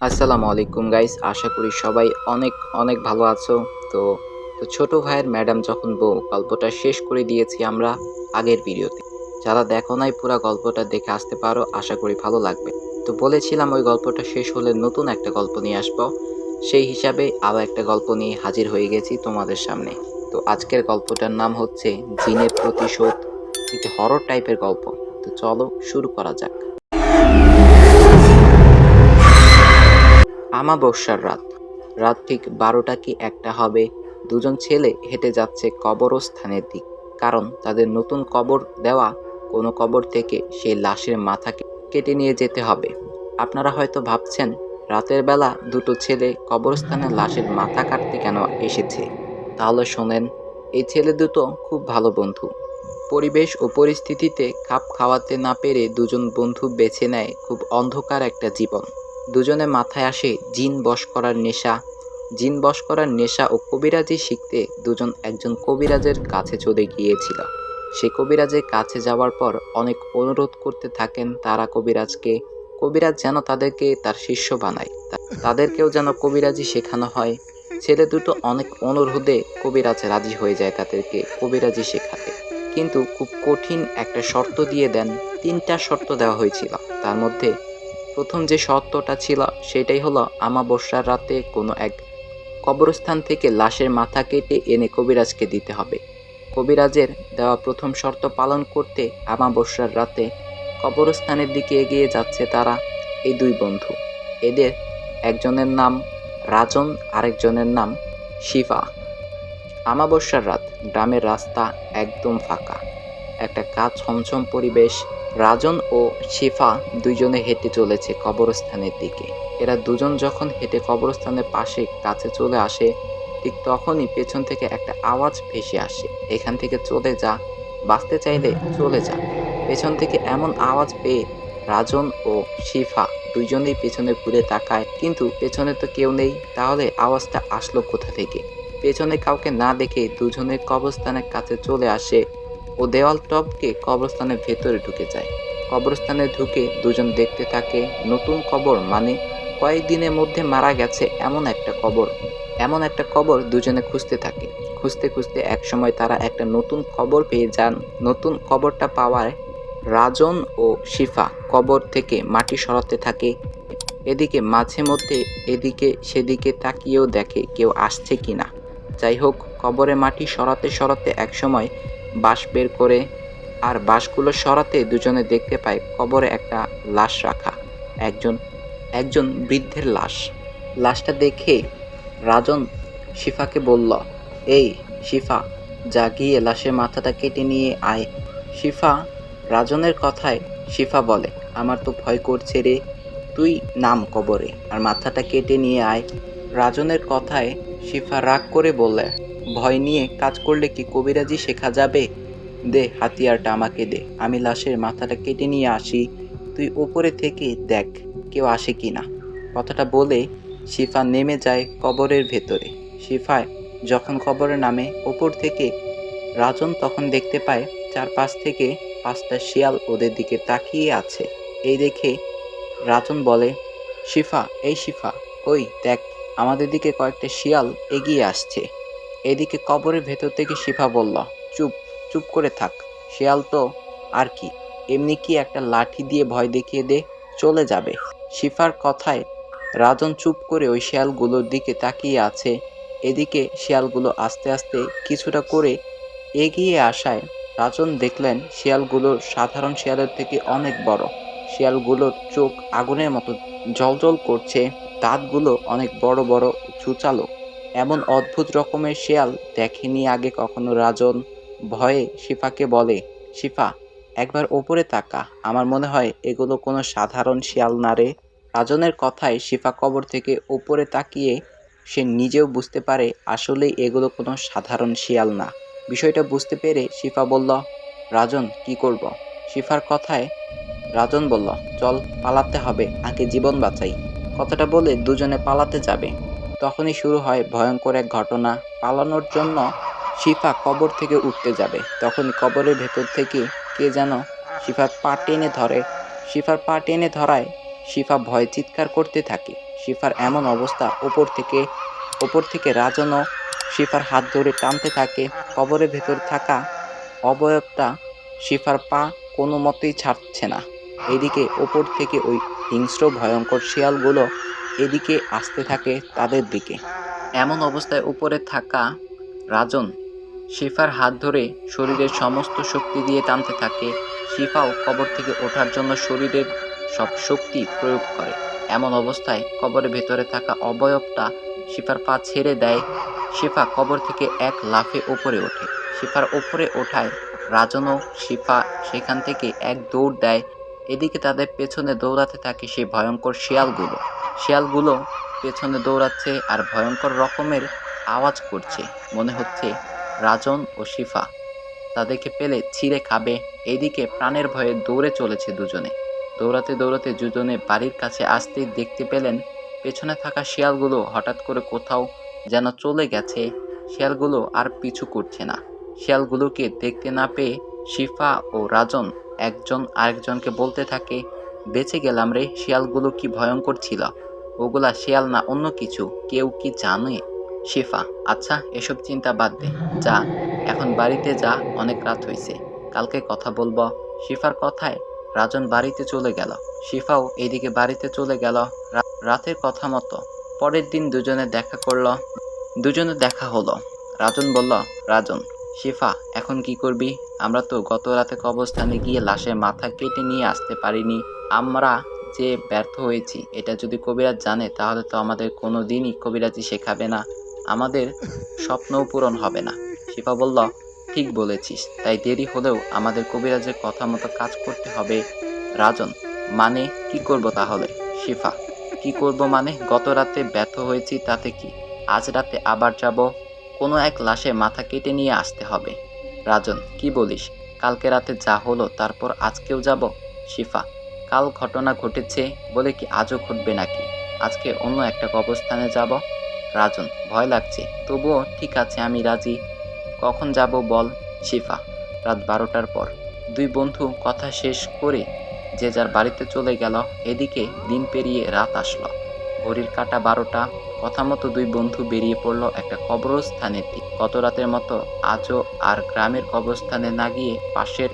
আসসালামু আলাইকুম গাইস আশা করি সবাই অনেক অনেক ভালো আছো। তো তো ছোট ভাইয়ের ম্যাডাম যখন বউ, গল্পটা শেষ করে দিয়েছি আমরা আগের ভিডিওতে। যারা দেখো নাই পুরো গল্পটা দেখে আসতে পারো, আশা করি ভালো লাগবে। তো বলেছিলাম ওই গল্পটা শেষ হলে নতুন একটা গল্প নিয়ে আসব। সেই হিসাবে আরও একটা গল্প নিয়ে হাজির হয়ে গেছি তোমাদের সামনে। তো আজকের গল্পটার নাম হচ্ছে জিনের প্রতিশোধ। একটি হরর টাইপের গল্প। তো চলো শুরু করা যাক। আমাবস্যার রাত। রাত ঠিক বারোটা কি একটা হবে? দুজন ছেলে হেঁটে যাচ্ছে কবরস্থানের দিক। কারণ তাদের নতুন কবর দেওয়া কোনো কবর থেকে সেই লাশের মাথাকে কেটে নিয়ে যেতে হবে। আপনারা হয়তো ভাবছেন, রাতের বেলা দুটো ছেলে কবরস্থানের লাশের মাথা কাটতে কেন এসেছে? তাহলে শোনেন, এই ছেলে দুটো খুব ভালো বন্ধু। পরিবেশ ও পরিস্থিতিতে খাপ খাওয়াতে না পেরে দুজন বন্ধু বেছে নেয় খুব অন্ধকার একটা জীবন। দুজনে মাথায় আসে জিন বশ করার নেশা। জিন বশ করার নেশা ও কবিরাজি শিখতে দুজন একজন কবিরাজের কাছে চলে গিয়েছিল। সে কবিরাজের কাছে যাওয়ার পর অনেক অনুরোধ করতে থাকেন তারা কবিরাজকে। কবিরাজ যেন তাদেরকে তার শিষ্য বানায়, তাদেরকেও যেন কবিরাজি শেখানো হয়। ছেলে দুটো অনেক অনুরোধে কবিরাজ রাজি হয়ে যায় তাদেরকে কবিরাজি শেখাতে। কিন্তু খুব কঠিন একটা শর্ত দিয়ে দেন। তিনটা শর্ত দেওয়া হয়েছিল। তার মধ্যে প্রথম যে শর্তটা ছিল, সেটাই হলো আমাবস্যার রাতে কোনো এক কবরস্থান থেকে লাশের মাথা কেটে এনে কবিরাজকে দিতে হবে। কবিরাজের দেওয়া প্রথম শর্ত পালন করতে আমাবস্যার রাতে কবরস্থানের দিকে এগিয়ে যাচ্ছে তারা, এই দুই বন্ধু। এদের একজনের নাম রাজন, আরেকজনের নাম শিফা। আমাবস্যার রাত, গ্রামের রাস্তা একদম ফাঁকা। একটা কাজ ছমছম পরিবেশ রাজন ও শিফা দুইজনে হেঁটে চলেছে কবরস্থানের দিকে। এরা দুজন যখন হেঁটে কবরস্থানের পাশে কাছে চলে আসে, ঠিক তখনই পেছন থেকে একটা আওয়াজ ভেসে আসে। এখান থেকে চলে যা, বাঁচতে চাইলে চলে যা। পেছন থেকে এমন আওয়াজ পেয়ে রাজন ও শিফা দুইজনেই পেছনে ঘুরে তাকায়। কিন্তু পেছনে তো কেউ নেই, তাহলে আওয়াজটা আসলো কোথা থেকে? পেছনে কাউকে না দেখে দুজনের কবরস্থানের কাছে চলে আসে। ও দেওয়াল টপকে কবরস্থানের ভেতরে ঢুকে যায়। কবরস্থানে ঢুকে দুজন দেখতে থাকে, নতুন কবর মানে কয়েকদিনের মধ্যে মারা গেছে এমন একটা কবর। এমন একটা কবর দুজনে খুঁজতে থাকে। খুঁজতে খুঁজতে একসময় তারা একটা নতুন কবর পেয়ে যান। নতুন কবরটা পাওয়ায় রাজন ও শিফা কবর থেকে মাটি সরাতে থাকে। এদিকে মাঝে মধ্যে এদিকে সেদিকে তাকিয়েও দেখে কেউ আসছে কিনা। যাই হোক, কবরে মাটি সরাতে সরাতে একসময় বাঁশ বের করে আর বাঁশগুলো সরাতে দুজনে দেখতে পায় কবরে একটা লাশ রাখা। একজন একজন বৃদ্ধের লাশ। লাশটা দেখে রাজন শিফাকে বলল, এই শিফা যা গিয়ে লাশের মাথাটা কেটে নিয়ে আয়। শিফা রাজনের কথায় শিফা বলে, আমার তো ভয় করছে রে, তুই নাম কবরে, আর মাথাটা কেটে নিয়ে আয়। রাজনের কথায় শিফা রাগ করে বললে ভয় নিয়ে কাজ করলে কি কবিরাজি শেখা যাবে? দে, হাতিয়ারটা আমাকে দে। আমি লাশের মাথাটা কেটে নিয়ে আসি। তুই ওপরে থেকে দেখ, কেউ আসে কি না। কথাটা বলে শিফা নেমে যায় কবরের ভেতরে। শিফায় যখন কবরে নামে, ওপর থেকে রাজন তখন দেখতে পায় চারপাশ থেকে পাঁচটা শিয়াল ওদের দিকে তাকিয়ে আছে। এই দেখে রাজন বলে, শিফা, এই শিফা, ওই দেখ, আমাদের দিকে কয়েকটা শিয়াল এগিয়ে আসছে। এদিকে কবরের ভেতর থেকে শিফা বলল, চুপ চুপ করে থাক। শিয়াল তো আর কি। এমনি কি একটা লাঠি দিয়ে ভয় দেখিয়ে দে, চলে যাবে। শিফার কথায় রাজন চুপ করে ওই শিয়ালগুলোর দিকে তাকিয়ে আছে। এদিকে শিয়ালগুলো আস্তে আস্তে কিছুটা করে এগিয়ে আসায় রাজন দেখলেন শিয়ালগুলোর সাধারণ শিয়ালের থেকে অনেক বড়। শিয়ালগুলোর চোখ আগুনের মতো জলজল করছে, দাঁতগুলো অনেক বড় বড় ছুচালো এমন অদ্ভুত রকমের শিয়াল দেখেনি আগে কখনো। রাজন ভয়ে শিফাকে বলে, শিফা, একবার ওপরে তাকা। আমার মনে হয় এগুলো কোনো সাধারণ শিয়াল না রে। রাজনের কথায় শিফা কবর থেকে ওপরে তাকিয়ে সে নিজেও বুঝতে পারে আসলেই এগুলো কোনো সাধারণ শিয়াল না। বিষয়টা বুঝতে পেরে শিফা বলল, রাজন, কি করব? শিফার কথায় রাজন বলল, চল, পালাতে হবে। আগে জীবন বাঁচাই। কথাটা বলে দুজনে পালাতে যাবে। তখনই শুরু হয় ভয়ঙ্কর এক ঘটনা। পালানোর জন্য শিফা কবর থেকে উঠতে যাবে। তখন কবরের ভেতর থেকে কে যেন শিফার পা টেনে ধরে। শিফার পা টেনে ধরায় শিফা ভয় চিৎকার করতে থাকে। শিফার এমন অবস্থা ওপর থেকে ওপর থেকে রাজনও শিফার হাত ধরে টানতে থাকে। কবরের ভেতর থাকা অবয়বটা শিফার পা কোনো মতেই ছাড়ছে না। এদিকে ওপর থেকে ওই হিংস্র ভয়ঙ্কর শিয়ালগুলো এদিকে আসতে থাকে তাদের দিকে। এমন অবস্থায় উপরে থাকা রাজন শিফার হাত ধরে শরীরের সমস্ত শক্তি দিয়ে টানতে থাকে। শিফাও কবর থেকে ওঠার জন্য শরীরের সব শক্তি প্রয়োগ করে। এমন অবস্থায় কবরের ভেতরে থাকা অবয়বটা শিফার পা ছেড়ে দেয়। শিফা কবর থেকে এক লাফে ওপরে ওঠে। শিফার উপরে ওঠায় রাজনও শিফা সেখান থেকে এক দৌড় দেয়। এদিকে তাদের পেছনে দৌড়াতে থাকে সেই ভয়ঙ্কর শিয়ালগুলো। শিয়ালগুলো পেছনে দৌড়াচ্ছে আর ভয়ঙ্কর রকমের আওয়াজ করছে। মনে হচ্ছে রাজন ও শিফা তাদেরকে পেলে ছিঁড়ে খাবে। এদিকে প্রাণের ভয়ে দৌড়ে চলেছে দুজনে। দৌড়াতে দৌড়াতে দুজনে বাড়ির কাছে আসতেই দেখতে পেলেন পেছনে থাকা শিয়ালগুলো হঠাৎ করে কোথাও যেন চলে গেছে। শিয়ালগুলো আর পিছু করছে না। শিয়ালগুলোকে দেখতে না পেয়ে শিফা ও রাজন একজন আরেকজনকে বলতে থাকে, বেঁচে গেলাম রে, শিয়ালগুলো কি ভয়ঙ্কর ছিল? ওগুলা শিয়াল না অন্য কিছু, কেউ কি জানে? শিফা আচ্ছা এসব চিন্তা বাদ দে। যা, এখন বাড়িতে যা, অনেক রাত হয়েছে কালকে কথা বলব। শিফার কথায় রাজন বাড়িতে চলে গেল। শিফাও এইদিকে বাড়িতে চলে গেল রাতের কথা মতো। পরের দিন দুজনে দেখা করল। দুজনে দেখা হলো। রাজন বলল, রাজন, শিফা, এখন কি করবি? আমরা তো গত রাতে কবরস্থানে গিয়ে লাশের মাথা কেটে নিয়ে আসতে পারিনি। আমরা যে ব্যর্থ হয়েছি, এটা যদি কবিরাজ জানে, তাহলে তো আমাদের কোনো দিনই কবিরাজি শেখাবে না। আমাদের স্বপ্নও পূরণ হবে না। শিফা বলল ঠিক বলেছিস। তাই দেরি হলেও আমাদের কবিরাজের কথা মতো কাজ করতে হবে। রাজন মানে কি করব তাহলে? শিফা, কি করব মানে? গত রাতে ব্যর্থ হয়েছি তাতে কি? আজ রাতে আবার যাব? কোনো এক লাশে মাথা কেটে নিয়ে আসতে হবে। রাজন, কি বলিস? কালকে রাতে যা হলো, তারপর আজকেও যাব? শিফা কাল ঘটনা ঘটেছে বলে কি আজও ঘটবে নাকি? আজকে অন্য একটা কবরস্থানে যাব? রাজন, ভয় লাগছে। তবুও ঠিক আছে, আমি রাজি। কখন যাব বল, শিফা? রাত বারোটার পর। দুই বন্ধু কথা শেষ করে যে যার বাড়িতে চলে গেল, এদিকে দিন পেরিয়ে রাত আসলো। ঘড়ির কাটা বারোটা। কথা মতো দুই বন্ধু বেরিয়ে পড়ল একটা কবরস্থানের দিক। গত রাতের মতো আজও আর গ্রামের কবরস্থানে না গিয়ে পাশের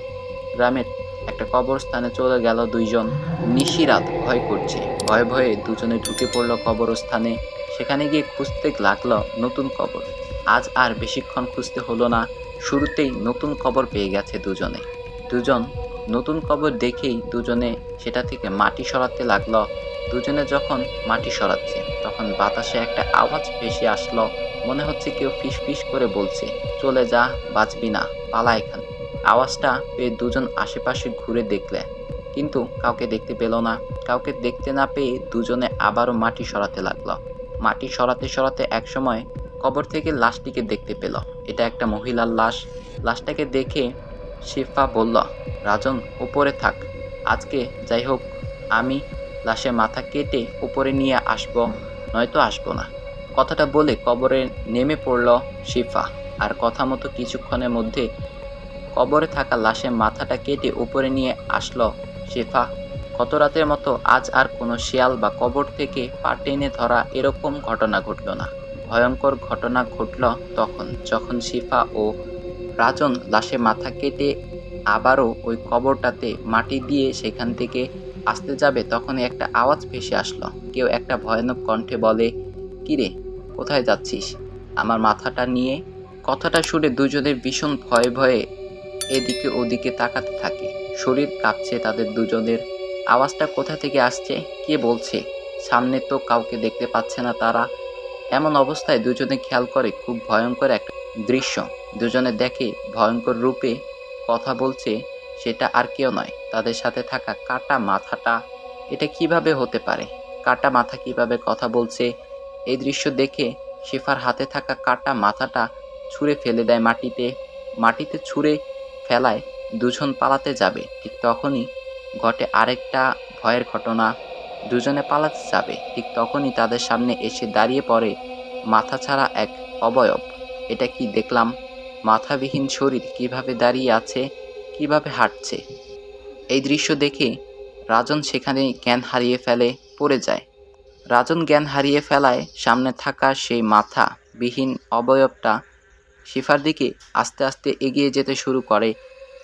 গ্রামের একটা কবরস্থানে চলে গেল দুইজন। নিশিরাত ভয় করছে। ভয়ে ভয়ে দুজনে ঢুকে পড়ল কবরস্থানে। সেখানে গিয়ে খুঁজতে লাগল নতুন কবর। আজ আর বেশিক্ষণ খুঁজতে হলো না। শুরুতেই নতুন কবর পেয়ে গেছে দুজনে। দুজন নতুন কবর দেখেই দুজনে সেটা থেকে মাটি সরাতে লাগল। দুজনে যখন মাটি সরাচ্ছে, তখন বাতাসে একটা আওয়াজ ভেসে আসলো। মনে হচ্ছে কেউ ফিস ফিস করে বলছে, চলে যা, বাঁচবি না, পালা এখান আওয়াজটা পেয়ে দুজন আশেপাশে ঘুরে দেখলে। কিন্তু কাউকে দেখতে পেল না। কাউকে দেখতে না পেয়ে দুজনে আবারও মাটি সরাতে লাগল। মাটি সরাতে সরাতে একসময় কবর থেকে লাশটিকে দেখতে পেল। এটা একটা মহিলার লাশ। লাশটাকে দেখে শিফা বলল, রাজন উপরে থাক। আজকে যাই হোক, আমি লাশের মাথা কেটে উপরে নিয়ে আসব। নয়তো আসব না। কথাটা বলে কবরে নেমে পড়ল শিফা। আর কথা মতো কিছুক্ষণের মধ্যে কবরে থাকা লাশে মাথাটা কেটে উপরে নিয়ে আসলো শিফা। গত রাতের মতো আজ আর কোনো শিয়াল বা কবর থেকে পা টেনে ধরা এরকম ঘটনা ঘটল না। ভয়ঙ্কর ঘটনা ঘটল তখন, যখন শিফা ও রাজন লাশে মাথা কেটে আবারও ওই কবরটাতে মাটি দিয়ে সেখান থেকে আসতে যাবে, তখনই একটা আওয়াজ ভেসে আসলো। কেউ একটা ভয়ানক কণ্ঠে বলে, কিরে, কোথায় যাচ্ছিস? আমার মাথাটা নিয়ে? কথাটা শুনে দুজনের ভীষণ ভয়ে ভয়ে এদিকে ওদিকে তাকাতে থাকে। শরীর কাঁপছে তাদের দুজনের। আওয়াজটা কোথা থেকে আসছে? কে বলছে? সামনে তো কাউকে দেখতে পাচ্ছে না তারা। এমন অবস্থায় দুজনে খেয়াল করে খুব ভয়ঙ্কর একটা দৃশ্য। দুজনে দেখে ভয়ঙ্কর রূপে কথা বলছে, সেটা আর কেউ নয়। তাদের সাথে থাকা কাটা মাথাটা। এটা কীভাবে হতে পারে? কাটা মাথা কীভাবে কথা বলছে? এই দৃশ্য দেখে শিফার হাতে থাকা কাটা মাথাটা ছুঁড়ে ফেলে দেয় মাটিতে। মাটিতে ছুঁড়ে ফেলায় দুজন পালাতে যাবে, ঠিক তখনই ঘটে আরেকটা ভয়ের ঘটনা। দুজনে পালাতে যাবে, ঠিক তখনই তাদের সামনে এসে দাঁড়িয়ে পড়ে মাথা ছাড়া এক অবয়ব। এটা কি দেখলাম? মাথাবিহীন শরীর কীভাবে দাঁড়িয়ে আছে, কীভাবে হাঁটছে? এই দৃশ্য দেখে রাজন সেখানে জ্ঞান হারিয়ে ফেলে, পড়ে যায়। রাজন জ্ঞান হারিয়ে ফেলায় সামনে থাকা সেই মাথা বিহীন অবয়বটা শিফার দিকে আস্তে আস্তে এগিয়ে যেতে শুরু করে।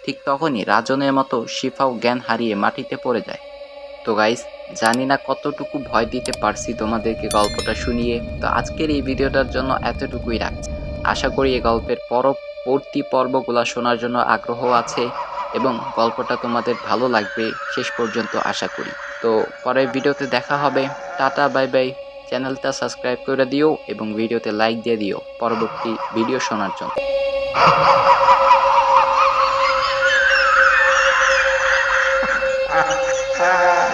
ঠিক তখনই রাজনের মতো শিফাও জ্ঞান হারিয়ে মাটিতে পড়ে যায়। তো গাইস জানি না কতটুকু ভয় দিতে পারছি তোমাদেরকে গল্পটা শুনিয়ে, তো আজকের এই ভিডিওটার জন্য এতটুকুই রাখছি। আশা করি এই গল্পের পরবর্তী পর্বগুলো শোনার জন্য আগ্রহ আছে এবং গল্পটা তোমাদের ভালো লাগবে, শেষ পর্যন্ত আশা করি। তো পরের ভিডিওতে দেখা হবে। Tata, bye bye. চ্যানেলটা সাবস্ক্রাইব করে দিও এবং ভিডিওতে লাইক দিয়ে দিও। পরবর্তী ভিডিও শোনার জন্য। Ah,